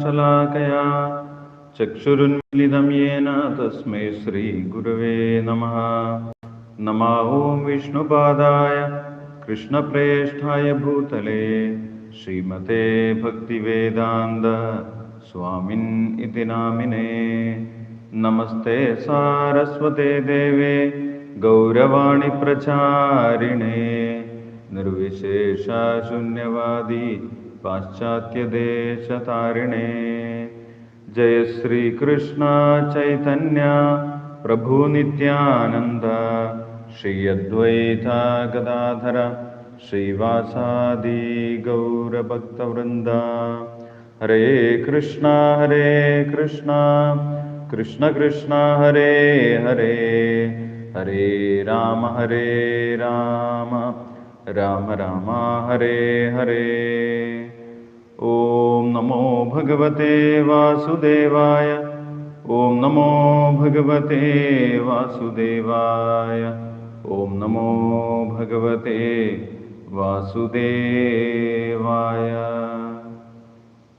शलाकया चक्षुरुन्मिलितं येन तस्मै श्रीगुरवे नमः। नमा ॐ विष्णुपादाय कृष्णप्रेष्ठाय भूतले श्रीमते भक्तिवेदान्त स्वामिन् इति नामिने। नमस्ते सारस्वते देवे गौरवाणि प्रचारिणे। निर्विशेषशून्यवादी पाश्चात्यदेशतारिणे। जय श्रीकृष्ण चैतन्य प्रभुनित्यानन्द श्री अद्वैता गदाधर श्रीवासादि गौरभक्तवृन्द हरे कृष्ण हरे कृष्ण कृष्ण कृष्ण हरे हरे। हरे राम हरे राम राम राम हरे हरे। ॐ नमो भगवते वासुदेवाय। ॐ नमो भगवते वासुदेवाय। ॐ नमो भगवते वासुदेवाय।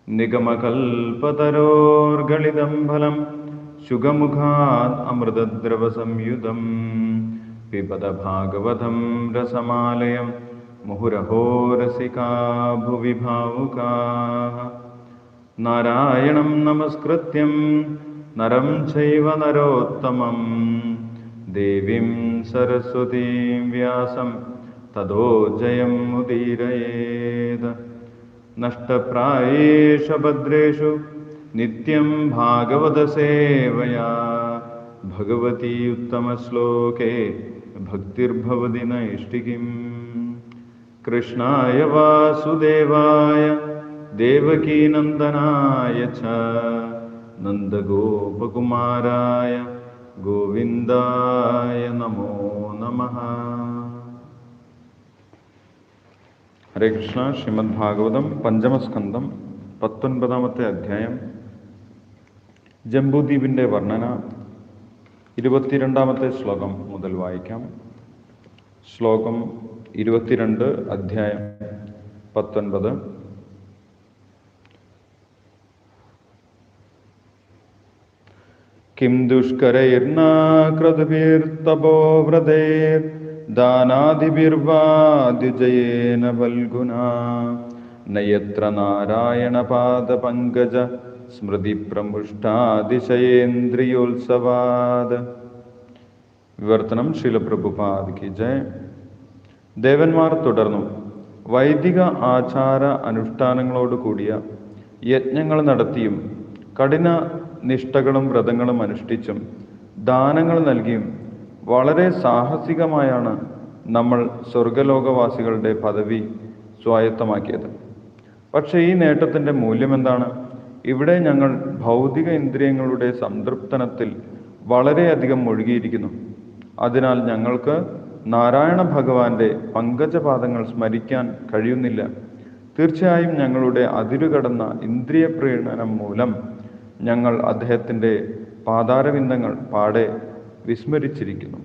निगमकल्पतरोर्गलितं फलं शुगमुखात् अमृतद्रवसंयुतं पिबद भागवतं रसमालयं मुहुरहो रसिका भुवि भावुकाः नारायणं नमस्कृत्यं नरं चैव नरोत्तमं। देवीं सरस्वतीं व्यासं ततो जयमुदीरयेत् नष्टप्रायेषु भद्रेषु नित्यं भागवतसेवया भगवती उत्तमश्लोके भक्तिर्भवति नैष्टिकीम् कृष्णाय वासुदेवाय देवकीनन्दनाय च नन्दगोपकुमाराय गोविन्दाय नमो नमः ഹരേ കൃഷ്ണ ശ്രീമദ് ഭാഗവതം പഞ്ചമസ്കന്ധം പത്തൊൻപതാമത്തെ അധ്യായം ജംബൂദ്വീപിൻ്റെ വർണ്ണന ഇരുപത്തിരണ്ടാമത്തെ ശ്ലോകം മുതൽ വായിക്കാം. ശ്ലോകം ഇരുപത്തിരണ്ട് അധ്യായം പത്തൊൻപത്. കിം ദുഷ്കരൈർണ കൃതവീർത്തപോ വ്രതേർ ദാനാദിഭിർവാ നയത്ര നാരായണ പാദ പങ്കജ സ്മൃതിപ്രമുഷ്ടാതിശയേന്ദ്രിയോത്സവാത്. വിവർത്തനം ശീലപ്രഭുപാദ് ജയ. ദേവന്മാർ തുടർന്നു. വൈദിക ആചാര അനുഷ്ഠാനങ്ങളോട് കൂടിയ യജ്ഞങ്ങൾ നടത്തിയും കഠിന നിഷ്ഠകളും വ്രതങ്ങളും അനുഷ്ഠിച്ചും ദാനങ്ങൾ നൽകിയും വളരെ സാഹസികമായാണ് നമ്മൾ സ്വർഗലോകവാസികളുടെ പദവി സ്വായത്തമാക്കിയത്. പക്ഷേ ഈ നേട്ടത്തിന്റെ മൂല്യം എന്താണ്? ഇവിടെ ഞങ്ങൾ ഭൗതിക ഇന്ദ്രിയങ്ങളുടെ സംതൃപ്തനത്തിൽ വളരെയധികം മുഴുകിയിരിക്കുന്നു. അതിനാൽ ഞങ്ങൾക്ക് നാരായണ ഭഗവാന്റെ പങ്കജപാദങ്ങൾ സ്മരിക്കാൻ കഴിയുന്നില്ല. തീർച്ചയായും ഞങ്ങളുടെ അതിരുകടന്ന ഇന്ദ്രിയ പ്രീണനം മൂലം ഞങ്ങൾ അദ്ദേഹത്തിന്റെ പാതാരവിന്ദങ്ങൾ പാടെ വിസ്മരിച്ചിരിക്കുന്നു.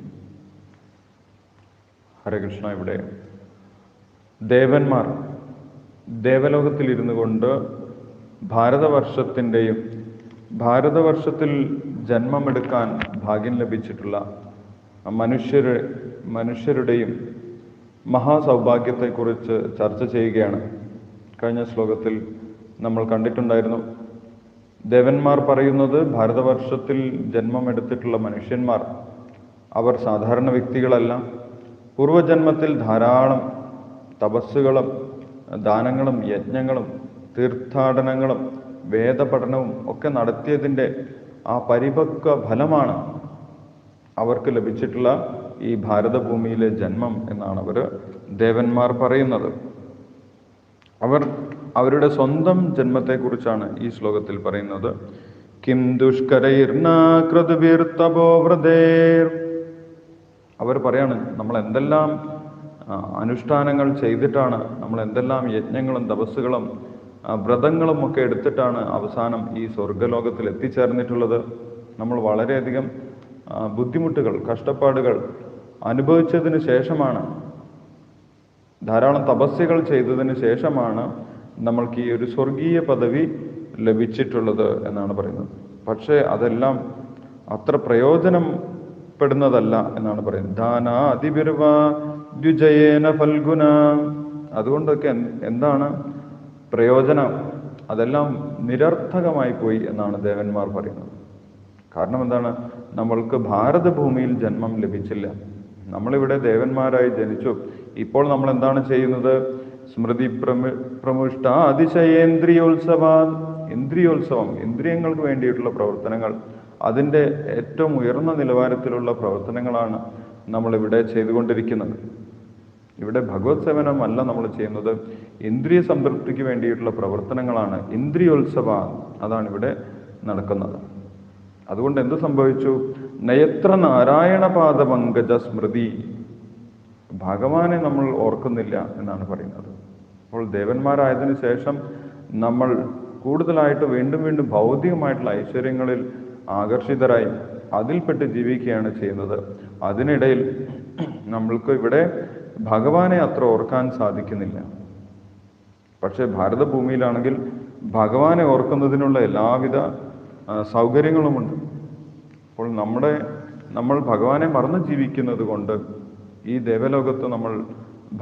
ഹരകൃഷ്ണ ഇവിടെ ദേവന്മാർ ദേവലോകത്തിലിരുന്നു കൊണ്ട് ഭാരതവർഷത്തിന്റെയും ഭാരതവർഷത്തിൽ ജന്മമെടുക്കാൻ ഭാഗ്യം ലഭിച്ചിട്ടുള്ള മനുഷ്യരുടെ മനുഷ്യരുടെയും മഹാസൗഭാഗ്യത്തെക്കുറിച്ച് ചർച്ച ചെയ്യുകയാണ്. കഴിഞ്ഞ ശ്ലോകത്തിൽ നമ്മൾ കണ്ടിട്ടുണ്ടായിരുന്നു. ദേവന്മാർ പറയുന്നത് ഭാരതവർഷത്തിൽ ജന്മമെടുത്തിട്ടുള്ള മനുഷ്യന്മാർ അവർ സാധാരണ വ്യക്തികളല്ല. പൂർവജന്മത്തിൽ ധാരാളം തപസ്സുകളും ദാനങ്ങളും യജ്ഞങ്ങളും തീർത്ഥാടനങ്ങളും വേദപഠനവും ഒക്കെ നടത്തിയതിന്റെ ആ പരിപക്വ ഫലമാണ് അവർക്ക് ലഭിച്ചിട്ടുള്ള ഈ ഭാരതഭൂമിയിലെ ജന്മം എന്നാണ് അവർ ദേവന്മാർ പറയുന്നത്. അവർ അവരുടെ സ്വന്തം ജന്മത്തെക്കുറിച്ചാണ് ഈ ശ്ലോകത്തിൽ പറയുന്നത്. കിം ദുഷ്കരൈർനാകൃതിർത്തപോവ്രതേർ അവർ പറയാണ് നമ്മൾ എന്തെല്ലാം അനുഷ്ഠാനങ്ങൾ ചെയ്തിട്ടാണ് നമ്മൾ എന്തെല്ലാം യജ്ഞങ്ങളും തപസ്സുകളും വ്രതങ്ങളും ഒക്കെ എടുത്തിട്ടാണ് അവസാനം ഈ സ്വർഗലോകത്തിൽ എത്തിച്ചേർന്നിട്ടുള്ളത്. നമ്മൾ വളരെയധികം ബുദ്ധിമുട്ടുകൾ കഷ്ടപ്പാടുകൾ അനുഭവിച്ചതിന് ശേഷമാണ് ധാരാളം തപസ്യകൾ ചെയ്തതിന് ശേഷമാണ് നമ്മൾക്ക് ഈ ഒരു സ്വർഗീയ പദവി ലഭിച്ചിട്ടുള്ളത് എന്നാണ് പറയുന്നത്. പക്ഷേ അതെല്ലാം അത്ര പ്രയോജനപ്പെടുന്നതല്ല എന്നാണ് പറയുന്നത്. ദാന അതിബിർവ ദ്വിജയേന ഫൽഗുന. അതുകൊണ്ടൊക്കെ എന്താണ് പ്രയോജനം അതെല്ലാം നിരർത്ഥകമായി പോയി എന്നാണ് ദേവന്മാർ പറയുന്നത്. കാരണം എന്താണ്? നമ്മൾക്ക് ഭാരതഭൂമിയിൽ ജന്മം ലഭിച്ചില്ല. നമ്മളിവിടെ ദേവന്മാരായി ജനിച്ചു. ഇപ്പോൾ നമ്മൾ എന്താണ് ചെയ്യുന്നത്? സ്മൃതി പ്രമു പ്രമുഷ്ട അതിശയേന്ദ്രിയോത്സവ ഇന്ദ്രിയോത്സവം ഇന്ദ്രിയങ്ങൾക്ക് വേണ്ടിയിട്ടുള്ള പ്രവർത്തനങ്ങൾ. അതിന്റെ ഏറ്റവും ഉയർന്ന നിലവാരത്തിലുള്ള പ്രവർത്തനങ്ങളാണ് നമ്മളിവിടെ ചെയ്തുകൊണ്ടിരിക്കുന്നത്. ഇവിടെ ഭഗവത് സേവനം അല്ല നമ്മൾ ചെയ്യുന്നത്. ഇന്ദ്രിയ സംതൃപ്തിക്ക് വേണ്ടിയിട്ടുള്ള പ്രവർത്തനങ്ങളാണ്. ഇന്ദ്രിയോത്സവ അതാണ് ഇവിടെ നടക്കുന്നത്. അതുകൊണ്ട് എന്ത് സംഭവിച്ചു? നയത്ര നാരായണപാദ പങ്കജ സ്മൃതി. ഭഗവാനെ നമ്മൾ ഓർക്കുന്നില്ല എന്നാണ് പറയുന്നത്. അപ്പോൾ ദേവന്മാരായതിനു ശേഷം നമ്മൾ കൂടുതലായിട്ട് വീണ്ടും വീണ്ടും ഭൗതികമായിട്ടുള്ള ഐശ്വര്യങ്ങളിൽ ആകർഷിതരായി അതിൽപ്പെട്ട് ജീവിക്കുകയാണ് ചെയ്യുന്നത്. അതിനിടയിൽ നമ്മൾക്ക് ഇവിടെ ഭഗവാനെ അത്ര ഓർക്കാൻ സാധിക്കുന്നില്ല. പക്ഷേ ഭാരതഭൂമിയിലാണെങ്കിൽ ഭഗവാനെ ഓർക്കുന്നതിനുള്ള എല്ലാവിധ സൗകര്യങ്ങളുമുണ്ട്. അപ്പോൾ നമ്മുടെ നമ്മൾ ഭഗവാനെ മറന്നു ജീവിക്കുന്നത് കൊണ്ട് ഈ ദേവലോകത്ത് നമ്മൾ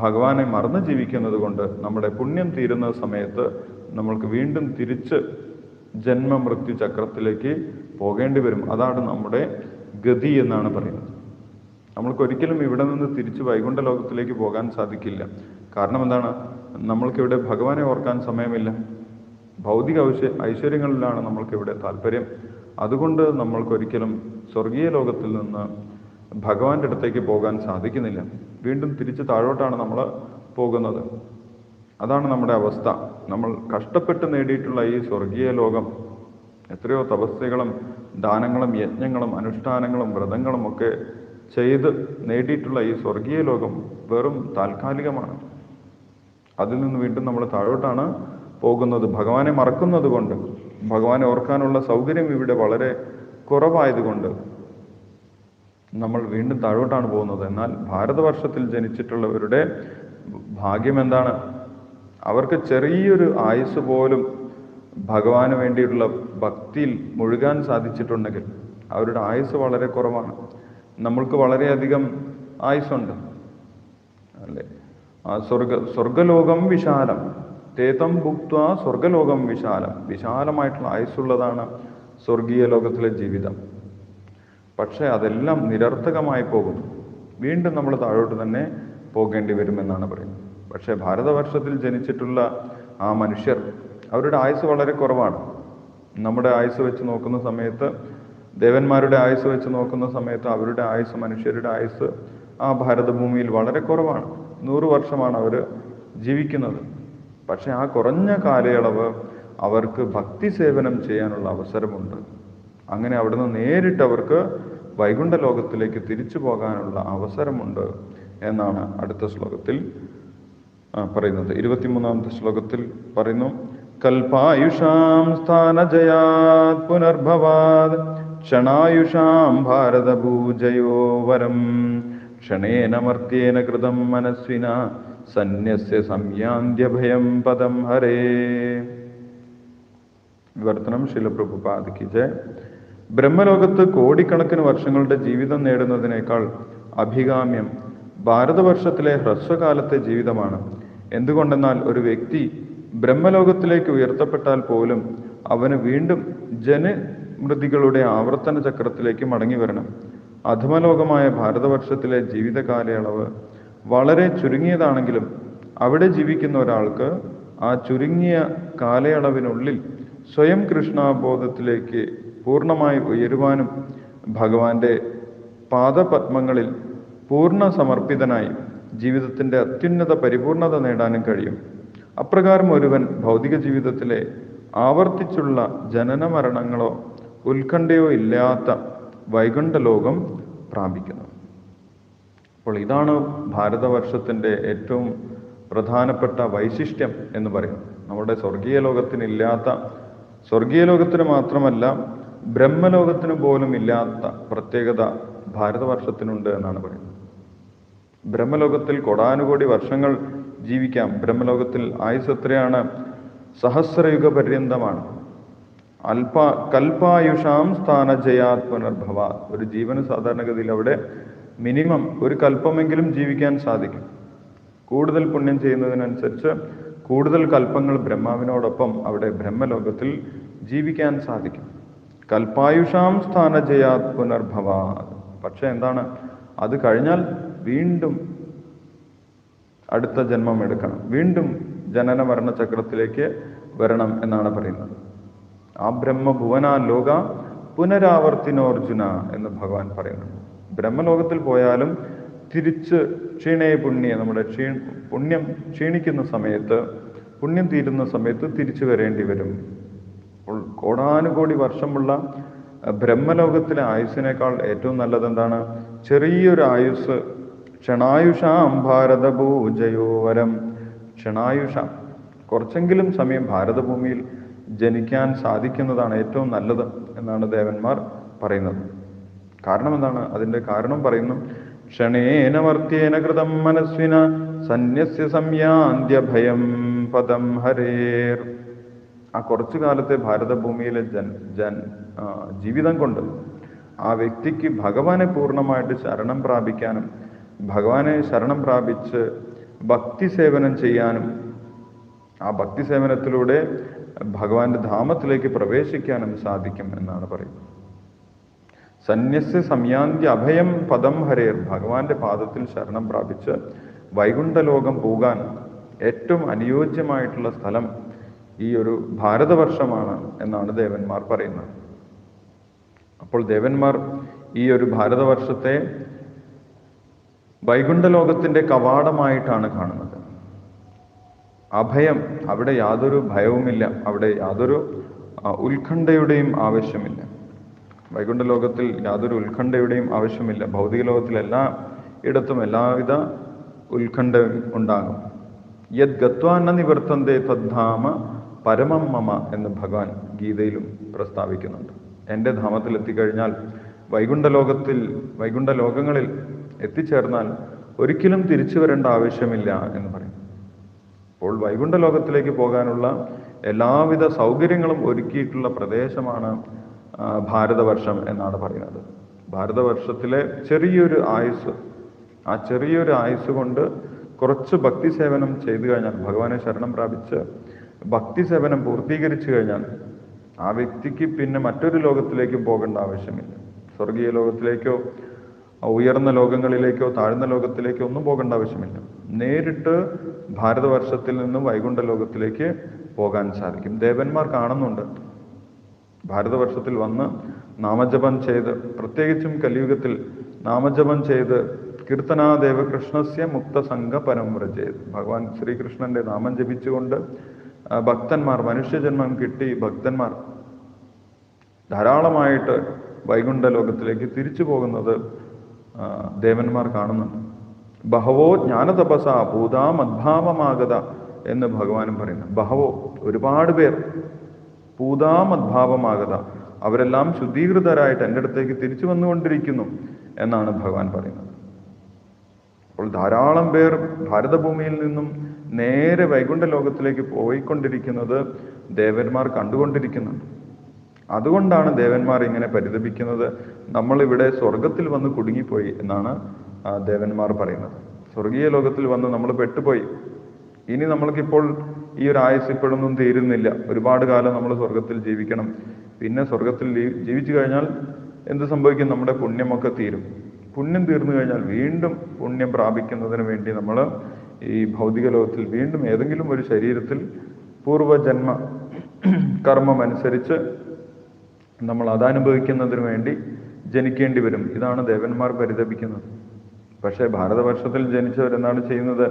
ഭഗവാനെ മറന്നു ജീവിക്കുന്നത് കൊണ്ട് നമ്മുടെ പുണ്യം തീരുന്ന സമയത്ത് നമ്മൾക്ക് വീണ്ടും തിരിച്ച് ജന്മമൃത്യു ചക്രത്തിലേക്ക് പോകേണ്ടി വരും. അതാണ് നമ്മുടെ ഗതി എന്നാണ് പറയുന്നത്. നമ്മൾക്ക് ഒരിക്കലും ഇവിടെ നിന്ന് തിരിച്ച് വൈകുണ്ഠ ലോകത്തിലേക്ക് പോകാൻ സാധിക്കില്ല. കാരണം എന്താണ്? നമ്മൾക്കിവിടെ ഭഗവാനെ ഓർക്കാൻ സമയമില്ല. ഭൗതിക ഐശ്വ ഐശ്വര്യങ്ങളിലാണ് നമ്മൾക്കിവിടെ താല്പര്യം അതുകൊണ്ട് നമ്മൾക്കൊരിക്കലും സ്വർഗീയ ലോകത്തിൽ നിന്ന് ഭഗവാന്റെ അടുത്തേക്ക് പോകാൻ സാധിക്കുന്നില്ല. വീണ്ടും തിരിച്ച് താഴോട്ടാണ് നമ്മൾ പോകുന്നത്. അതാണ് നമ്മുടെ അവസ്ഥ. നമ്മൾ കഷ്ടപ്പെട്ട് നേടിയിട്ടുള്ള ഈ സ്വർഗീയ ലോകം. എത്രയോ തപസ്യകളും ദാനങ്ങളും യജ്ഞങ്ങളും അനുഷ്ഠാനങ്ങളും വ്രതങ്ങളും ഒക്കെ ചെയ്ത് നേടിയിട്ടുള്ള ഈ സ്വർഗീയ ലോകം വെറും താൽക്കാലികമാണ്. അതിൽ നിന്ന് വീണ്ടും നമ്മൾ താഴോട്ടാണ് പോകുന്നത്. ഭഗവാനെ മറക്കുന്നത് കൊണ്ട് ഭഗവാനെ ഓർക്കാനുള്ള സൗകര്യം ഇവിടെ വളരെ കുറവായതുകൊണ്ട് നമ്മൾ വീണ്ടും താഴോട്ടാണ് പോകുന്നത്. എന്നാൽ ഭാരതവർഷത്തിൽ ജനിച്ചിട്ടുള്ളവരുടെ ഭാഗ്യം എന്താണ്? അവർക്ക് ചെറിയൊരു ആയുസ് പോലും ഭഗവാന് വേണ്ടിയിട്ടുള്ള ഭക്തിയിൽ മുഴുകാൻ സാധിച്ചിട്ടുണ്ടെങ്കിൽ അവരുടെ ആയുസ് വളരെ കുറവാണ്. നമ്മൾക്ക് വളരെയധികം ആയുസുണ്ട് അല്ലേ? ആ സ്വർഗ സ്വർഗലോകം വിശാലം. തേതം ഭുക്ത സ്വർഗലോകം വിശാലം. വിശാലമായിട്ടുള്ള ആയുസ്സുള്ളതാണ് സ്വർഗീയ ലോകത്തിലെ ജീവിതം. പക്ഷേ അതെല്ലാം നിരർത്ഥകമായി പോകും വീണ്ടും നമ്മൾ താഴോട്ട് തന്നെ പോകേണ്ടി വരുമെന്നാണ് പറയുന്നത്. പക്ഷേ ഭാരതവർഷത്തിൽ ജനിച്ചിട്ടുള്ള ആ മനുഷ്യർ അവരുടെ ആയുസ് വളരെ കുറവാണ്. നമ്മുടെ ആയുസ് വെച്ച് നോക്കുന്ന സമയത്ത് ദേവന്മാരുടെ ആയുസ് വെച്ച് നോക്കുന്ന സമയത്ത് അവരുടെ ആയുസ് മനുഷ്യരുടെ ആയുസ് ആ ഭാരതഭൂമിയിൽ വളരെ കുറവാണ്. നൂറ് വർഷമാണ് അവർ ജീവിക്കുന്നത്. പക്ഷെ ആ കുറഞ്ഞ കാലയളവ് അവർക്ക് ഭക്തി സേവനം ചെയ്യാനുള്ള അവസരമുണ്ട്. അങ്ങനെ അവിടുന്ന് നേരിട്ട് അവർക്ക് വൈകുണ്ഠ ലോകത്തിലേക്ക് തിരിച്ചു പോകാനുള്ള അവസരമുണ്ട് എന്നാണ് അടുത്ത ശ്ലോകത്തിൽ പറയുന്നത്. ഇരുപത്തിമൂന്നാമത്തെ ശ്ലോകത്തിൽ പറയുന്നു കൽപായുഷാം സ്ഥാനജയാത് പുനർഭവാത് ക്ഷണായുഷാം ഭാരതപൂജയോ വരം. ക്ഷണേന മർത്തേന കൃതം മനസ്വിന സന്യസ്യ സംയാന്ത്യഭയം പദം ഹരേ. വിവർത്തനം ശിലപ്രഭുപാദിക്ക് ജയ. ബ്രഹ്മലോകത്ത് കോടിക്കണക്കിന് വർഷങ്ങളുടെ ജീവിതം നേടുന്നതിനേക്കാൾ അഭികാമ്യം ഭാരതവർഷത്തിലെ ഹ്രസ്വകാലത്തെ ജീവിതമാണ്. എന്തുകൊണ്ടെന്നാൽ ഒരു വ്യക്തി ബ്രഹ്മലോകത്തിലേക്ക് ഉയർത്തപ്പെട്ടാൽ പോലും അവന് വീണ്ടും ജനമൃതികളുടെ ആവർത്തന ചക്രത്തിലേക്ക് മടങ്ങി വരണം. അധമലോകമായ ഭാരതവർഷത്തിലെ ജീവിത കാലയളവ് വളരെ ചുരുങ്ങിയതാണെങ്കിലും അവിടെ ജീവിക്കുന്ന ഒരാൾക്ക് ആ ചുരുങ്ങിയ കാലയളവിനുള്ളിൽ സ്വയം കൃഷ്ണാബോധത്തിലേക്ക് പൂർണമായി ഉയരുവാനും ഭഗവാന്റെ പാദപത്മങ്ങളിൽ പൂർണ സമർപ്പിതനായി ജീവിതത്തിന്റെ അത്യുന്നത പരിപൂർണത നേടാനും കഴിയും. അപ്രകാരം ഒരുവൻ ഭൗതിക ജീവിതത്തിലെ ആവർത്തിച്ചുള്ള ജനന മരണങ്ങളോ ഉത്കണ്ഠയോ ഇല്ലാത്ത വൈകുണ്ഠ ലോകം പ്രാപിക്കുന്നു. അപ്പോൾ ഇതാണ് ഭാരതവർഷത്തിന്റെ ഏറ്റവും പ്രധാനപ്പെട്ട വൈശിഷ്ട്യം എന്ന് പറയുന്നത്. നമ്മുടെ സ്വർഗീയ ലോകത്തിനില്ലാത്ത സ്വർഗീയ ലോകത്തിന് മാത്രമല്ല ബ്രഹ്മലോകത്തിന് പോലും ഇല്ലാത്ത പ്രത്യേകത ഭാരതവർഷത്തിനുണ്ട് എന്നാണ് പറയുന്നത്. ബ്രഹ്മലോകത്തിൽ കൊടാനുകോടി വർഷങ്ങൾ ജീവിക്കാം. ബ്രഹ്മലോകത്തിൽ ആയുസ് എത്രയാണ്? സഹസ്രയുഗ പര്യന്തമാണ്. അല്പ കൽപ്പായുഷാം സ്ഥാനജയാത് പുനർഭവ ഒരു ജീവന് സാധാരണഗതിയിൽ അവിടെ മിനിമം ഒരു കൽപ്പമെങ്കിലും ജീവിക്കാൻ സാധിക്കും. കൂടുതൽ പുണ്യം ചെയ്യുന്നതിനനുസരിച്ച് കൂടുതൽ കൽപ്പങ്ങൾ ബ്രഹ്മാവിനോടൊപ്പം അവിടെ ബ്രഹ്മലോകത്തിൽ ജീവിക്കാൻ സാധിക്കും. കൽപ്പായുഷാം സ്ഥാനജയാത് പുനർഭവ പക്ഷെ എന്താണ്? അത് കഴിഞ്ഞാൽ വീണ്ടും അടുത്ത ജന്മം എടുക്കണം. വീണ്ടും ജനന മരണ ചക്രത്തിലേക്ക് വരണം എന്നാണ് പറയുന്നത്. ആ ബ്രഹ്മഭുവന ലോക പുനരാവർത്തിനോർജുന എന്ന് ഭഗവാൻ പറയുന്നുണ്ട് ബ്രഹ്മലോകത്തിൽ പോയാലും തിരിച്ച് ക്ഷീണേ പുണ്യ നമ്മുടെ ക്ഷീ പുണ്യം ക്ഷീണിക്കുന്ന സമയത്ത് പുണ്യം തീരുന്ന സമയത്ത് തിരിച്ചു വരേണ്ടി വരും. കോടാനുകോടി വർഷമുള്ള ബ്രഹ്മലോകത്തിലെ ആയുസ്സിനേക്കാൾ ഏറ്റവും നല്ലത് എന്താണ് ചെറിയൊരു ആയുസ് ക്ഷണായുഷാം ഭാരതഭൂജയോവരം ക്ഷണായുഷ കുറച്ചെങ്കിലും സമയം ഭാരതഭൂമിയിൽ ജനിക്കാൻ സാധിക്കുന്നതാണ് ഏറ്റവും നല്ലത് എന്നാണ് ദേവന്മാർ പറയുന്നത്. കാരണം എന്താണ് അതിന്റെ കാരണം പറയുന്നു. ക്ഷണേന വർത്തിയേന കൃതം മനസ്വിന സന്യസ്യ സംയാന്ത്യ ഭയം പദം ഹരേർ. ആ കുറച്ചു കാലത്തെ ഭാരതഭൂമിയിലെ ജൻ ജൻ ജീവിതം കൊണ്ട് ആ വ്യക്തിക്ക് ഭഗവാനെ പൂർണമായിട്ട് ശരണം പ്രാപിക്കാനും ഭഗവാനെ ശരണം പ്രാപിച്ച് ഭക്തി സേവനം ചെയ്യാനും ആ ഭക്തി സേവനത്തിലൂടെ ഭഗവാന്റെ ധാമത്തിലേക്ക് പ്രവേശിക്കാനും സാധിക്കും എന്നാണ് പറയുന്നത്. സന്യസ് സംയാന്തി അഭയം പദം ഹരേർ ഭഗവാന്റെ പാദത്തിൽ ശരണം പ്രാപിച്ച് വൈകുണ്ഠലോകം പോകാൻ ഏറ്റവും അനുയോജ്യമായിട്ടുള്ള സ്ഥലം ഈ ഒരു ഭാരതവർഷമാണ് എന്നാണ് ദേവന്മാർ പറയുന്നത്. അപ്പോൾ ദേവന്മാർ ഈ ഒരു ഭാരതവർഷത്തെ വൈകുണ്ഠലോകത്തിന്റെ കവാടമായിട്ടാണ് കാണുന്നത്. അഭയം അവിടെ യാതൊരു ഭയവുമില്ല. അവിടെ യാതൊരു ഉത്കണ്ഠയുടെയും ആവശ്യമില്ല. വൈകുണ്ഠ ലോകത്തിൽ യാതൊരു ഉത്കണ്ഠയുടെയും ആവശ്യമില്ല. ഭൗതിക ലോകത്തിൽ എല്ലാ ഇടത്തും എല്ലാവിധ ഉത്കണ്ഠ ഉണ്ടാകും. യത് ഗത്വാന്ന നിവർത്തന്തേ തദ്ധാമ പരമം മമ എന്ന് ഭഗവാൻ ഗീതയിലും പ്രസ്താവിക്കുന്നുണ്ട്. എന്റെ ധാമത്തിൽ എത്തിക്കഴിഞ്ഞാൽ വൈകുണ്ഠ ലോകത്തിൽ വൈകുണ്ഠ ലോകങ്ങളിൽ എത്തിച്ചേർന്നാൽ ഒരിക്കലും തിരിച്ചു വരേണ്ട ആവശ്യമില്ല എന്ന് പറയും. അപ്പോൾ വൈകുണ്ഠ ലോകത്തിലേക്ക് പോകാനുള്ള എല്ലാവിധ സൗകര്യങ്ങളും ഒരുക്കിയിട്ടുള്ള പ്രദേശമാണ് ഭാരതവർഷം എന്നാണ് പറയുന്നത്. ഭാരതവർഷത്തിലെ ചെറിയൊരു ആയുസ് ആ ചെറിയൊരു ആയുസ് കൊണ്ട് കുറച്ച് ഭക്തി സേവനം ചെയ്തു കഴിഞ്ഞാൽ ഭഗവാനെ ശരണം പ്രാപിച്ച് ഭക്തി സേവനം പൂർത്തീകരിച്ചു കഴിഞ്ഞാൽ ആ വ്യക്തിക്ക് പിന്നെ മറ്റൊരു ലോകത്തിലേക്കും പോകേണ്ട ആവശ്യമില്ല. സ്വർഗീയ ലോകത്തിലേക്കോ ഉയർന്ന ലോകങ്ങളിലേക്കോ താഴ്ന്ന ലോകത്തിലേക്കോ ഒന്നും പോകേണ്ട ആവശ്യമില്ല. നേരിട്ട് ഭാരതവർഷത്തിൽ നിന്നും വൈകുണ്ഠ ലോകത്തിലേക്ക് പോകാൻ സാധിക്കും. ദേവന്മാർ കാണുന്നുണ്ട്. ഭാരതവർഷത്തിൽ വന്ന് നാമജപം ചെയ്ത് പ്രത്യേകിച്ചും കലിയുഗത്തിൽ നാമജപം ചെയ്ത് കീർത്തനാദേവകൃഷ്ണസ്യ കൃഷ്ണസ്യ മുക്തസംഘ പരമ്രജയത് ഭഗവാൻ ശ്രീകൃഷ്ണന്റെ നാമം ജപിച്ചുകൊണ്ട് ഭക്തന്മാർ മനുഷ്യജന്മം കിട്ടി ഭക്തന്മാർ ധാരാളമായിട്ട് വൈകുണ്ഠ ലോകത്തിലേക്ക് തിരിച്ചു പോകുന്നത് ദേവന്മാർ കാണുന്നുണ്ട്. ബഹവോ ജ്ഞാനതപസ ഭൂതാം അദ്ഭാവമാകത എന്ന് ഭഗവാനും പറയുന്നു. ബഹവോ ഒരുപാട് പേർ ഭൂതാം അദ്ഭാവമാകത അവരെല്ലാം ശുദ്ധീകൃതരായിട്ട് എന്റെ അടുത്തേക്ക് തിരിച്ചു വന്നുകൊണ്ടിരിക്കുന്നു എന്നാണ് ഭഗവാൻ പറയുന്നത്. അപ്പോൾ ധാരാളം പേർ ഭാരതഭൂമിയിൽ നിന്നും നേരെ വൈകുണ്ഠ ലോകത്തിലേക്ക് പോയിക്കൊണ്ടിരിക്കുന്നത് ദേവന്മാർ കണ്ടുകൊണ്ടിരിക്കുന്നുണ്ട്. അതുകൊണ്ടാണ് ദേവന്മാർ ഇങ്ങനെ പരിതപിക്കുന്നത്. നമ്മൾ ഇവിടെ സ്വർഗത്തിൽ വന്ന് കുടുങ്ങിപ്പോയി എന്നാണ് ദേവന്മാർ പറയുന്നത്. സ്വർഗീയ ലോകത്തിൽ വന്ന് നമ്മൾ പെട്ടുപോയി. ഇനി നമ്മൾക്കിപ്പോൾ ഈ ഒരു ആയുസ് ഇപ്പോഴൊന്നും തീരുന്നില്ല. ഒരുപാട് കാലം നമ്മൾ സ്വർഗത്തിൽ ജീവിക്കണം. പിന്നെ സ്വർഗത്തിൽ ജീവിച്ചു കഴിഞ്ഞാൽ എന്ത് സംഭവിക്കും? നമ്മുടെ പുണ്യമൊക്കെ തീരും. പുണ്യം തീർന്നു കഴിഞ്ഞാൽ വീണ്ടും പുണ്യം പ്രാപിക്കുന്നതിന് വേണ്ടി നമ്മൾ ഈ ഭൗതിക ലോകത്തിൽ വീണ്ടും ഏതെങ്കിലും ഒരു ശരീരത്തിൽ പൂർവജന്മ കർമ്മം അനുസരിച്ച് നമ്മൾ അതനുഭവിക്കുന്നതിന് വേണ്ടി ജനിക്കേണ്ടി വരും. ഇതാണ് ദേവന്മാർ പരിതപിക്കുന്നത്. പക്ഷേ ഭാരതവർഷത്തിൽ ജനിച്ചവരെന്താണ് ചെയ്യുന്നത്?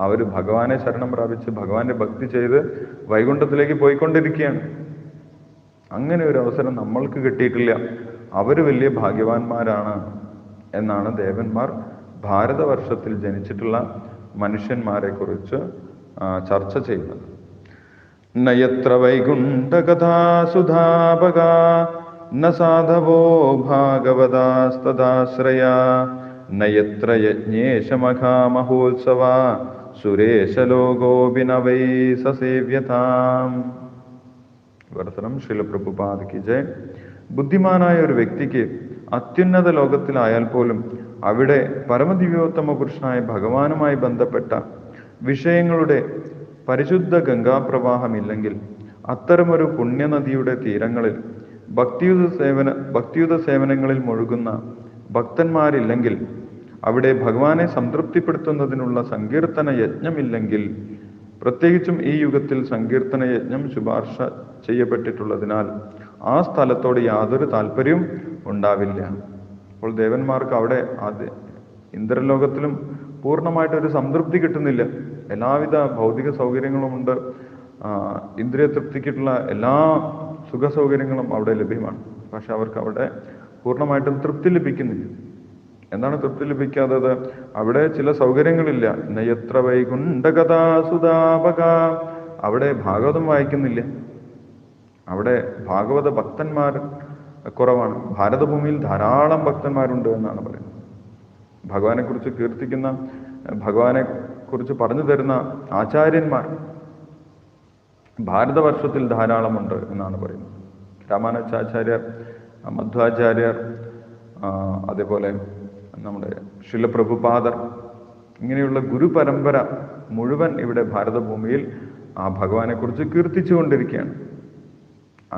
അവർ ഭഗവാനെ ശരണം പ്രാപിച്ച് ഭഗവാന്റെ ഭക്തി ചെയ്ത് വൈകുണ്ഠത്തിലേക്ക് പോയിക്കൊണ്ടിരിക്കുകയാണ്. അങ്ങനെ ഒരു അവസരം നമ്മൾക്ക് കിട്ടിയിട്ടില്ല. അവർ വലിയ ഭാഗ്യവാന്മാരാണ് എന്നാണ് ദേവന്മാർ ഭാരതവർഷത്തിൽ ജനിച്ചിട്ടുള്ള മനുഷ്യന്മാരെ കുറിച്ച് ചർച്ച ചെയ്യുന്നത്. നയത്ര വൈകുണ്ഠകഥാസുധാപക ന സാധവോ ഭാഗവതാസ്തദാശ്രയ നയത്ര യജ്ഞേശമഖാമഹോത്സവ സുരേശലോകോപിനവൈ സസേവ്യതാം. വർത്തനം ശിലപ്രഭുപാദിക്ക് ജയ്. ബുദ്ധിമാനായ ഒരു വ്യക്തിക്ക് അത്യുന്നത ലോകത്തിലായാൽ പോലും അവിടെ പരമദിവ്യോത്തമ പുരുഷനായ ഭഗവാനുമായി ബന്ധപ്പെട്ട വിഷയങ്ങളുടെ പരിശുദ്ധ ഗംഗാപ്രവാഹമില്ലെങ്കിൽ അത്തരമൊരു പുണ്യനദിയുടെ തീരങ്ങളിൽ ഭക്തിയുത സേവന ഭക്തിയുത സേവനങ്ങളിൽ മുഴുകുന്ന ഭക്തന്മാരില്ലെങ്കിൽ അവിടെ ഭഗവാനെ സംതൃപ്തിപ്പെടുത്തുന്നതിനുള്ള സങ്കീർത്തന യജ്ഞമില്ലെങ്കിൽ പ്രത്യേകിച്ചും ഈ യുഗത്തിൽ സങ്കീർത്തന യജ്ഞം ശുപാർശ ചെയ്യപ്പെട്ടിട്ടുള്ളതിനാൽ ആ സ്ഥലത്തോട് യാതൊരു താല്പര്യവും ഉണ്ടാവില്ല. അപ്പോൾ ദേവന്മാർക്ക് അവിടെ ആദ്യ ഇന്ദ്രലോകത്തിലും പൂർണമായിട്ടൊരു സംതൃപ്തി കിട്ടുന്നില്ല. എല്ലാവിധ ഭൗതിക സൗകര്യങ്ങളുമുണ്ട് ഇന്ദ്രിയ തൃപ്തിക്കുള്ള എല്ലാ സുഖ സൗകര്യങ്ങളും അവിടെ ലഭ്യമാണ്. പക്ഷെ അവർക്ക് അവിടെ പൂർണമായിട്ടും തൃപ്തി ലഭിക്കുന്നില്ല. എന്താണ് തൃപ്തി ലഭിക്കാത്തത്? അവിടെ ചില സൗകര്യങ്ങളില്ല. നയത്ര വൈകുണ്ഠകഥാസുതാപക. അവിടെ ഭാഗവതം വായിക്കുന്നില്ല. അവിടെ ഭാഗവത ഭക്തന്മാർ കുറവാണ്. ഭാരതഭൂമിയിൽ ധാരാളം ഭക്തന്മാരുണ്ട് എന്നാണ് പറയുന്നത്. ഭഗവാനെ കുറിച്ച് കീർത്തിക്കുന്ന ഭഗവാനെ കുറിച്ച് പറഞ്ഞു തരുന്ന ആചാര്യന്മാർ ഭാരതവർഷത്തിൽ ധാരാളമുണ്ട് എന്നാണ് പറയുന്നത്. രാമാനുജാചാര്യർ മധ്വാചാര്യർ അതേപോലെ നമ്മുടെ ശിലപ്രഭുപാദർ ഇങ്ങനെയുള്ള ഗുരുപരമ്പര മുഴുവൻ ഇവിടെ ഭാരതഭൂമിയിൽ ആ ഭഗവാനെക്കുറിച്ച് കീർത്തിച്ചുകൊണ്ടിരിക്കുകയാണ്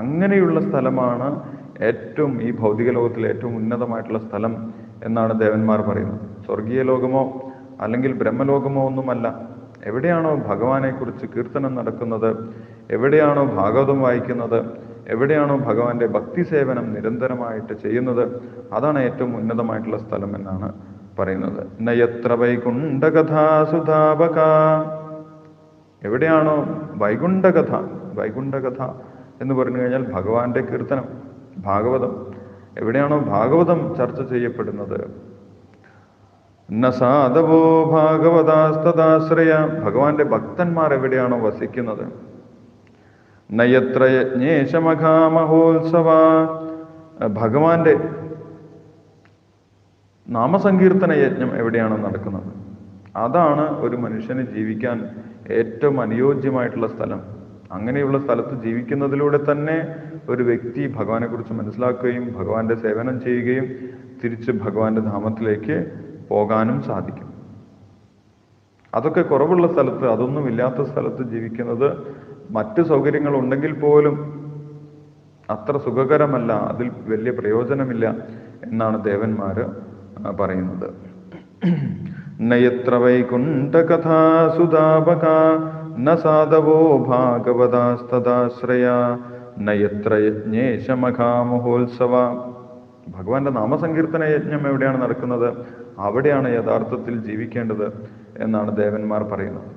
അങ്ങനെയുള്ള സ്ഥലമാണ് ഏറ്റവും ഈ ഭൗതിക ലോകത്തിലെ ഏറ്റവും ഉന്നതമായിട്ടുള്ള സ്ഥലം എന്നാണ് ദേവന്മാർ പറയുന്നത്. സ്വർഗീയ ലോകമോ അല്ലെങ്കിൽ ബ്രഹ്മലോകമോ ഒന്നുമല്ല. എവിടെയാണോ ഭഗവാനെക്കുറിച്ച് കീർത്തനം നടക്കുന്നത്? എവിടെയാണോ ഭാഗവതം വായിക്കുന്നത്? എവിടെയാണോ ഭഗവാന്റെ ഭക്തി സേവനം നിരന്തരമായിട്ട് ചെയ്യുന്നത്? അതാണ് ഏറ്റവും ഉന്നതമായിട്ടുള്ള സ്ഥലം എന്നാണ് പറയുന്നത്. നയത്ര വൈകുണ്ഠകഥാസുധാപക. എവിടെയാണോ വൈകുണ്ഠകഥ വൈകുണ്ഠകഥ എന്ന് പറഞ്ഞു കഴിഞ്ഞാൽ ഭഗവാന്റെ കീർത്തനം ഭാഗവതം. എവിടെയാണോ ഭാഗവതം ചർച്ച ചെയ്യപ്പെടുന്നത്? ന സാധവോ ഭാഗവതാസ്തദാശ്രയ. ഭഗവാന്റെ ഭക്തന്മാർ എവിടെയാണോ വസിക്കുന്നത്? നയത്ര യജ്ഞേശമഘാമഹോത്സവ ഭഗവാന്റെ നാമസങ്കീർത്തന യജ്ഞം എവിടെയാണ് നടക്കുന്നത്? അതാണ് ഒരു മനുഷ്യന് ജീവിക്കാൻ ഏറ്റവും അനുയോജ്യമായിട്ടുള്ള സ്ഥലം. അങ്ങനെയുള്ള സ്ഥലത്ത് ജീവിക്കുന്നതിലൂടെ തന്നെ ഒരു വ്യക്തി ഭഗവാനെക്കുറിച്ച് മനസ്സിലാക്കുകയും ഭഗവാന്റെ സേവനം ചെയ്യുകയും തിരിച്ച് ഭഗവാന്റെ ധാമത്തിലേക്ക് പോകാനും സാധിക്കും. അതൊക്കെ കുറവുള്ള സ്ഥലത്ത് അതൊന്നും ഇല്ലാത്ത സ്ഥലത്ത് ജീവിക്കുന്നത് മറ്റ് സൗകര്യങ്ങൾ ഉണ്ടെങ്കിൽ പോലും അത്ര സുഖകരമല്ല അതിൽ വലിയ പ്രയോജനമില്ല എന്നാണ് ദേവന്മാര് പറയുന്നത്. നയത്ര വൈകുണ്ഠകഥാസുതാപക ന സാധവോ ഭാഗവതാസ്തദാശ്രയ നയത്ര യജ്ഞേശമഘാമഹോത്സവ ഭഗവാന്റെ നാമസങ്കീർത്തന യജ്ഞം എവിടെയാണ് നടക്കുന്നത്? അവിടെയാണ് യഥാർത്ഥത്തിൽ ജീവിക്കേണ്ടത് എന്നാണ് ദേവന്മാർ പറയുന്നത്.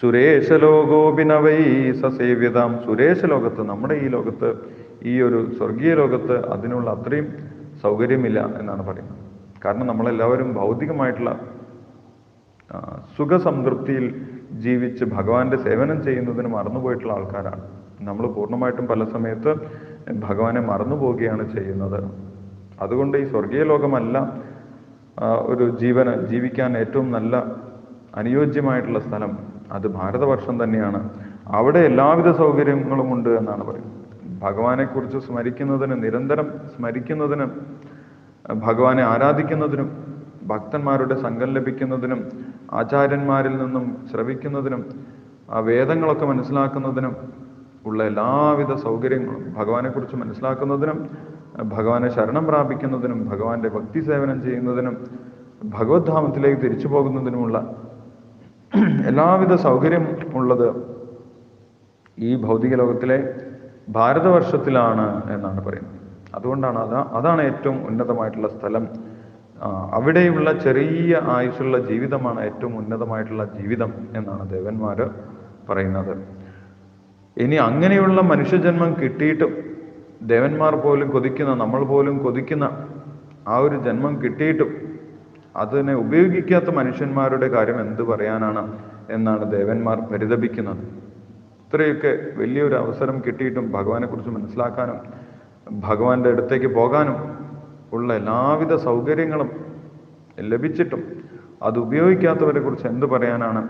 സുരേശലോകോപിനവൈ സസേവ്യതാം. സുരേശ ലോകത്ത് നമ്മുടെ ഈ ലോകത്ത് ഈ ഒരു സ്വർഗീയ ലോകത്ത് അതിനുള്ള അത്രയും സൗകര്യമില്ല എന്നാണ് പറയുന്നത്. കാരണം നമ്മളെല്ലാവരും ഭൗതികമായിട്ടുള്ള സുഖസംതൃപ്തിയിൽ ജീവിച്ച് ഭഗവാന്റെ സേവനം ചെയ്യുന്നതിന് മറന്നുപോയിട്ടുള്ള ആൾക്കാരാണ്. നമ്മൾ പൂർണമായിട്ടും പല സമയത്ത് ഭഗവാനെ മറന്നു പോവുകയാണ് ചെയ്യുന്നത്. അതുകൊണ്ട് ഈ സ്വർഗീയ ലോകമല്ല ഒരു ജീവന് ജീവിക്കാൻ ഏറ്റവും നല്ല അനുയോജ്യമായിട്ടുള്ള സ്ഥലം അത് ഭാരതവർഷം തന്നെയാണ്. അവിടെ എല്ലാവിധ സൗകര്യങ്ങളും ഉണ്ട് എന്നാണ് പറയുന്നത്. ഭഗവാനെക്കുറിച്ച് സ്മരിക്കുന്നതിന് നിരന്തരം സ്മരിക്കുന്നതിനും ഭഗവാനെ ആരാധിക്കുന്നതിനും ഭക്തന്മാരുടെ സംഘം ലഭിക്കുന്നതിനും ആചാര്യന്മാരിൽ നിന്നും ശ്രവിക്കുന്നതിനും ആ വേദങ്ങളൊക്കെ മനസ്സിലാക്കുന്നതിനും ഉള്ള എല്ലാവിധ സൗകര്യങ്ങളും ഭഗവാനെക്കുറിച്ച് മനസ്സിലാക്കുന്നതിനും ഭഗവാനെ ശരണം പ്രാപിക്കുന്നതിനും ഭഗവാന്റെ ഭക്തി സേവനം ചെയ്യുന്നതിനും ഭഗവത്ധാമത്തിലേക്ക് തിരിച്ചു പോകുന്നതിനുമുള്ള എല്ലാവിധ സൗകര്യം ഉള്ളത് ഈ ഭൗതിക ലോകത്തിലെ ഭാരതവർഷത്തിലാണ് എന്നാണ് പറയുന്നത്. അതുകൊണ്ടാണ് അതാ അതാണ് ഏറ്റവും ഉന്നതമായിട്ടുള്ള സ്ഥലം. അവിടെയുള്ള ചെറിയ ആയുസ്സുള്ള ജീവിതമാണ് ഏറ്റവും ഉന്നതമായിട്ടുള്ള ജീവിതം എന്നാണ് ദേവന്മാർ പറയുന്നത്. ഇനി അങ്ങനെയുള്ള മനുഷ്യജന്മം കിട്ടിയിട്ടും ദേവന്മാർ പോലും കൊതിക്കുന്ന നമ്മൾ പോലും കൊതിക്കുന്ന ആ ഒരു ജന്മം കിട്ടിയിട്ടും അതിനെ ഉപയോഗിക്കാത്ത മനുഷ്യന്മാരുടെ കാര്യം എന്ത് പറയാനാണ് എന്നാണ് ദേവന്മാർ പരിതപിക്കുന്നത്. ഇത്രയൊക്കെ വലിയൊരു അവസരം കിട്ടിയിട്ടും ഭഗവാനെക്കുറിച്ച് മനസ്സിലാക്കാനും ഭഗവാന്റെ അടുത്തേക്ക് പോകാനും ഉള്ള എല്ലാവിധ സൗകര്യങ്ങളും ലഭിച്ചിട്ടും അത് ഉപയോഗിക്കാത്തവരെ കുറിച്ച് എന്ത് പറയാനാണ്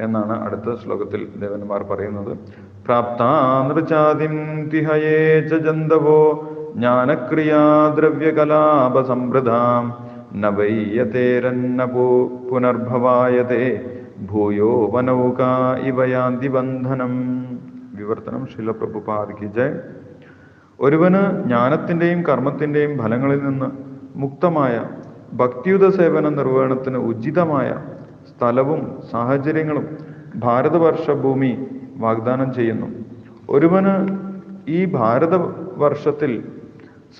എന്നാണ് അടുത്ത ശ്ലോകത്തിൽ ദേവന്മാർ പറയുന്നത്. പ്രാപ്താനൃചാതിം തിഹയേ ച ജന്തവോ ജ്ഞാനക്രിയാ ദ്രവ്യകലാപ സംവൃതാം ന വയ്യതേരന്ന പു- പുനർഭവായതേ ഭൂയോ വനൗക ഇവയാന്തി ബന്ധനം. വിവർത്തനം ശിലപ്രഭുപാദിക്ക് ജയ്. ഒരുവന് ജ്ഞാനത്തിന്റെയും കർമ്മത്തിന്റെയും ഫലങ്ങളിൽ നിന്ന് മുക്തമായ ഭക്തിയുത സേവന നിർവഹണത്തിന് ഉചിതമായ സ്ഥലവും സാഹചര്യങ്ങളും ഭാരതവർഷ ഭൂമി വാഗ്ദാനം ചെയ്യുന്നു. ഒരുവന് ഈ ഭാരതവർഷത്തിൽ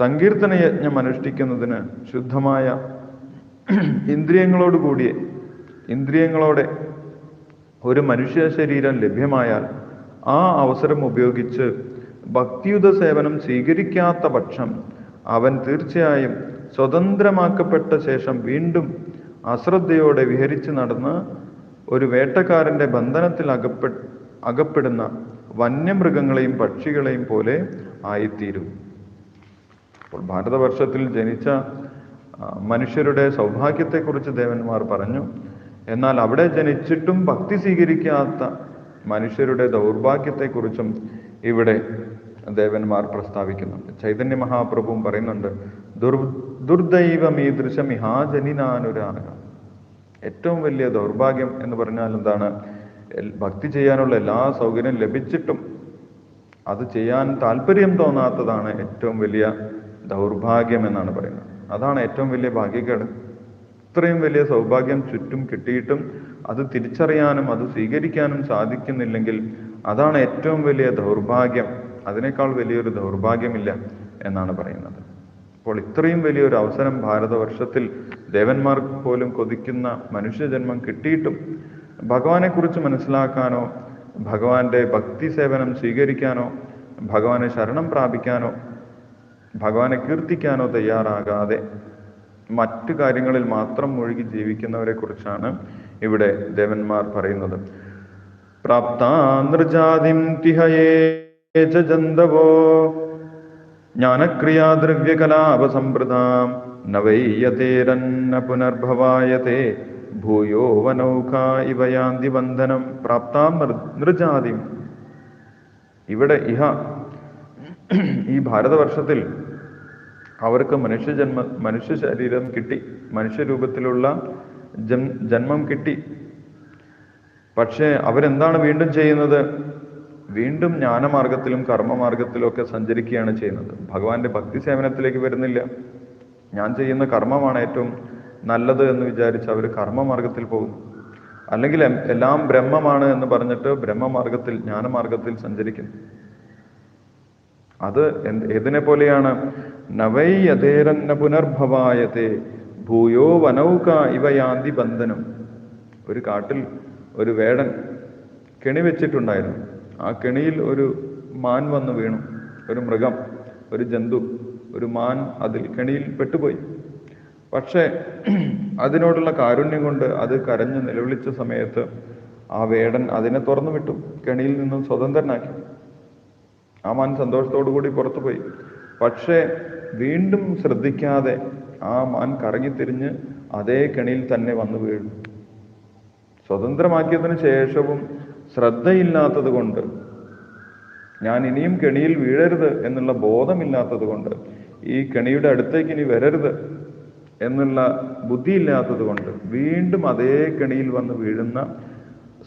സങ്കീർത്തന യജ്ഞം അനുഷ്ഠിക്കുന്നതിന് ശുദ്ധമായ ഇന്ദ്രിയങ്ങളോട് കൂടിയ ഇന്ദ്രിയങ്ങളോടെ ഒരു മനുഷ്യ ശരീരം ലഭ്യമായാൽ ആ അവസരം ഉപയോഗിച്ച് ഭക്തിയുത സേവനം സ്വീകരിക്കാത്ത പക്ഷം അവൻ തീർച്ചയായും സ്വതന്ത്രമാക്കപ്പെട്ട ശേഷം വീണ്ടും അശ്രദ്ധയോടെ വിഹരിച്ച് നടന്ന് ഒരു വേട്ടക്കാരന്റെ ബന്ധനത്തിൽ അകപ്പെ അകപ്പെടുന്ന വന്യമൃഗങ്ങളെയും പക്ഷികളെയും പോലെ ആയിത്തീരും. അപ്പോൾ ഭാരതവർഷത്തിൽ ജനിച്ച മനുഷ്യരുടെ സൗഭാഗ്യത്തെക്കുറിച്ച് ദേവന്മാർ പറഞ്ഞു. എന്നാൽ അവിടെ ജനിച്ചിട്ടും ഭക്തി സ്വീകരിക്കാത്ത മനുഷ്യരുടെ ദൗർഭാഗ്യത്തെക്കുറിച്ചും ഇവിടെ ദേവന്മാർ പ്രസ്താവിക്കുന്നുണ്ട്. ചൈതന്യ മഹാപ്രഭുവും പറയുന്നുണ്ട് ദുർ ദുർദൈവമീദൃശമിഹാജനിനാനുരാഗം. ഏറ്റവും വലിയ ദൗർഭാഗ്യം എന്ന് പറഞ്ഞാൽ എന്താണ്? ഭക്തി ചെയ്യാനുള്ള എല്ലാ സൗകര്യം ലഭിച്ചിട്ടും അത് ചെയ്യാൻ താല്പര്യം തോന്നാത്തതാണ് ഏറ്റവും വലിയ ദൗർഭാഗ്യം എന്നാണ് പറയുന്നത്. അതാണ് ഏറ്റവും വലിയ ഭാഗ്യക്കേട്. ഇത്രയും വലിയ സൗഭാഗ്യം ചുറ്റും കിട്ടിയിട്ടും അത് തിരിച്ചറിയാനും അത് സ്വീകരിക്കാനും സാധിക്കുന്നില്ലെങ്കിൽ അതാണ് ഏറ്റവും വലിയ ദൗർഭാഗ്യം. അതിനേക്കാൾ വലിയൊരു ദൗർഭാഗ്യമില്ല എന്നാണ് പറയുന്നത്. അപ്പോൾ ഇത്രയും വലിയൊരു അവസരം ഭാരതവർഷത്തിൽ ദേവന്മാർക്ക് പോലും കൊതിക്കുന്ന മനുഷ്യജന്മം കിട്ടിയിട്ടും ഭഗവാനെക്കുറിച്ച് മനസ്സിലാക്കാനോ ഭഗവാന്റെ ഭക്തി സേവനം സ്വീകരിക്കാനോ ഭഗവാനെ ശരണം പ്രാപിക്കാനോ ഭഗവാനെ കീർത്തിക്കാനോ തയ്യാറാകാതെ മറ്റു കാര്യങ്ങളിൽ മാത്രം മുഴുകി ജീവിക്കുന്നവരെ കുറിച്ചാണ് ഇവിടെ ദേവന്മാർ പറയുന്നത്. പ്രാപ്താനൃജാതിം തിഹയേ ച ജന്തവോ ജ്ഞാനക്രിയാദ്രവ്യകലാപസംവൃതാം. നവൈയതേരന്ന വൈയതേരന്ന പുനർഭവായത്തെ ഭൂയോ വനൗക ഇവയാന്തി ബന്ധനം പ്രാപ്താം നൃജാതി. ഇവിടെ ഇഹ ഈ ഭാരതവർഷത്തിൽ അവർക്ക് മനുഷ്യജന്മ മനുഷ്യ ശരീരം കിട്ടി. മനുഷ്യരൂപത്തിലുള്ള ജന്മം കിട്ടി. പക്ഷേ അവരെന്താണ് വീണ്ടും ചെയ്യുന്നത്? വീണ്ടും ജ്ഞാനമാർഗത്തിലും കർമ്മമാർഗത്തിലും ഒക്കെ സഞ്ചരിക്കുകയാണ് ചെയ്യുന്നത്. ഭഗവാന്റെ ഭക്തി സേവനത്തിലേക്ക് വരുന്നില്ല. ഞാൻ ചെയ്യുന്ന കർമ്മമാണ് ഏറ്റവും നല്ലത് എന്ന് വിചാരിച്ച് അവർ കർമ്മമാർഗത്തിൽ പോകുന്നു. അല്ലെങ്കിൽ എല്ലാം ബ്രഹ്മമാണ് എന്ന് പറഞ്ഞിട്ട് ബ്രഹ്മമാർഗത്തിൽ ജ്ഞാനമാർഗത്തിൽ സഞ്ചരിക്കുന്നു. അത് ഏതിനെ പോലെയാണ്? നവൈ യഥേരന്ന പുനർഭവായത്തെ ഭൂയോ വനൗക ഇവ യാന്തി ബന്ധനം. ഒരു കാട്ടിൽ ഒരു വേടൻ കെണി വെച്ചിട്ടുണ്ടായിരുന്നു. ആ കെണിയിൽ ഒരു മാൻ വന്ന് വീണു. ഒരു മൃഗം ഒരു ജന്തു ഒരു മാൻ അതിൽ കെണിയിൽ പെട്ടുപോയി. പക്ഷേ അതിനോടുള്ള കാരുണ്യം കൊണ്ട് അത് കരഞ്ഞ് നിലവിളിച്ച സമയത്ത് ആ വേടൻ അതിനെ തുറന്നു വിട്ടു. കെണിയിൽ നിന്നും സ്വതന്ത്രനാക്കി. ആ മാൻ സന്തോഷത്തോടു കൂടി പുറത്തുപോയി പക്ഷേ വീണ്ടും ശ്രദ്ധിക്കാതെ ആ മാൻ കറങ്ങിത്തിരിഞ്ഞ് അതേ കെണിയിൽ തന്നെ വന്നു വീഴും സ്വതന്ത്രമാക്കിയതിനു ശേഷവും ശ്രദ്ധയില്ലാത്തത് കൊണ്ട് ഞാൻ ഇനിയും കെണിയിൽ വീഴരുത് എന്നുള്ള ബോധമില്ലാത്തത് കൊണ്ട് ഈ കെണിയുടെ അടുത്തേക്ക് ഇനി വരരുത് എന്നുള്ള ബുദ്ധിയില്ലാത്തത് കൊണ്ട് വീണ്ടും അതേ കെണിയിൽ വന്ന് വീഴുന്ന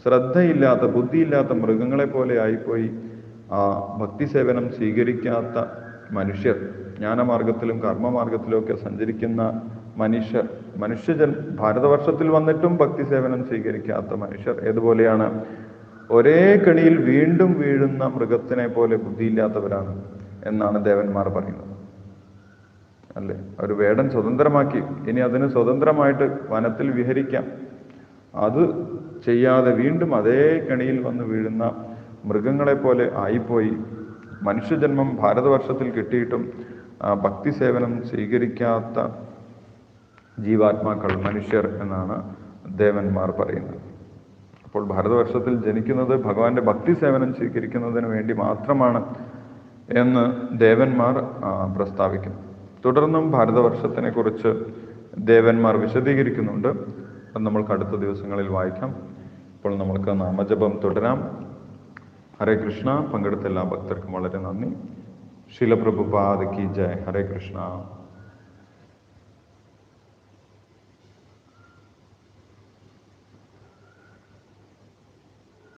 ശ്രദ്ധയില്ലാത്ത ബുദ്ധിയില്ലാത്ത മൃഗങ്ങളെ പോലെ ആയിപ്പോയി ആ ഭക്തി സേവനം സ്വീകരിക്കാത്ത മനുഷ്യർ ജ്ഞാനമാർഗത്തിലും കർമ്മമാർഗത്തിലും ഒക്കെ സഞ്ചരിക്കുന്ന മനുഷ്യർ മനുഷ്യജൻ ഭാരതവർഷത്തിൽ വന്നിട്ടും ഭക്തി സേവനം സ്വീകരിക്കാത്ത മനുഷ്യർ ഏതുപോലെയാണ്? ഒരേ കെണിയിൽ വീണ്ടും വീഴുന്ന മൃഗത്തിനെ പോലെ ബുദ്ധിയില്ലാത്തവരാണ് എന്നാണ് ദേവന്മാർ പറയുന്നത്. അല്ലേ? ഒരു വേടൻ സ്വതന്ത്രമാക്കി. ഇനി അതിന് സ്വതന്ത്രമായിട്ട് വനത്തിൽ വിഹരിക്കാം. അത് ചെയ്യാതെ വീണ്ടും അതേ കെണിയിൽ വന്ന് വീഴുന്ന മൃഗങ്ങളെ പോലെ ആയിപ്പോയി. മനുഷ്യജന്മം ഭാരതവർഷത്തിൽ കിട്ടിയിട്ടും ഭക്തി സേവനം സ്വീകരിക്കാത്ത ജീവാത്മാക്കൾ മനുഷ്യർ എന്നാണ് ദേവന്മാർ പറയുന്നത്. അപ്പോൾ ഭാരതവർഷത്തിൽ ജനിക്കുന്നത് ഭഗവാന്റെ ഭക്തി സേവനം സ്വീകരിക്കുന്നതിന് വേണ്ടി മാത്രമാണ് എന്ന് ദേവന്മാർ പ്രസ്താവിക്കുന്നു. തുടർന്നും ഭാരതവർഷത്തിനെ കുറിച്ച് ദേവന്മാർ വിശദീകരിക്കുന്നുണ്ട്. അത് നമ്മൾക്ക് അടുത്ത ദിവസങ്ങളിൽ വായിക്കാം. ഇപ്പോൾ നമ്മൾക്ക് നാമജപം തുടരാം. ഹരേ കൃഷ്ണ. പങ്കെടുത്ത എല്ലാ ഭക്തർക്കും വളരെ നന്ദി. ശീലപ്രഭുപാദ് കി ജയ്. ഹരേ കൃഷ്ണ.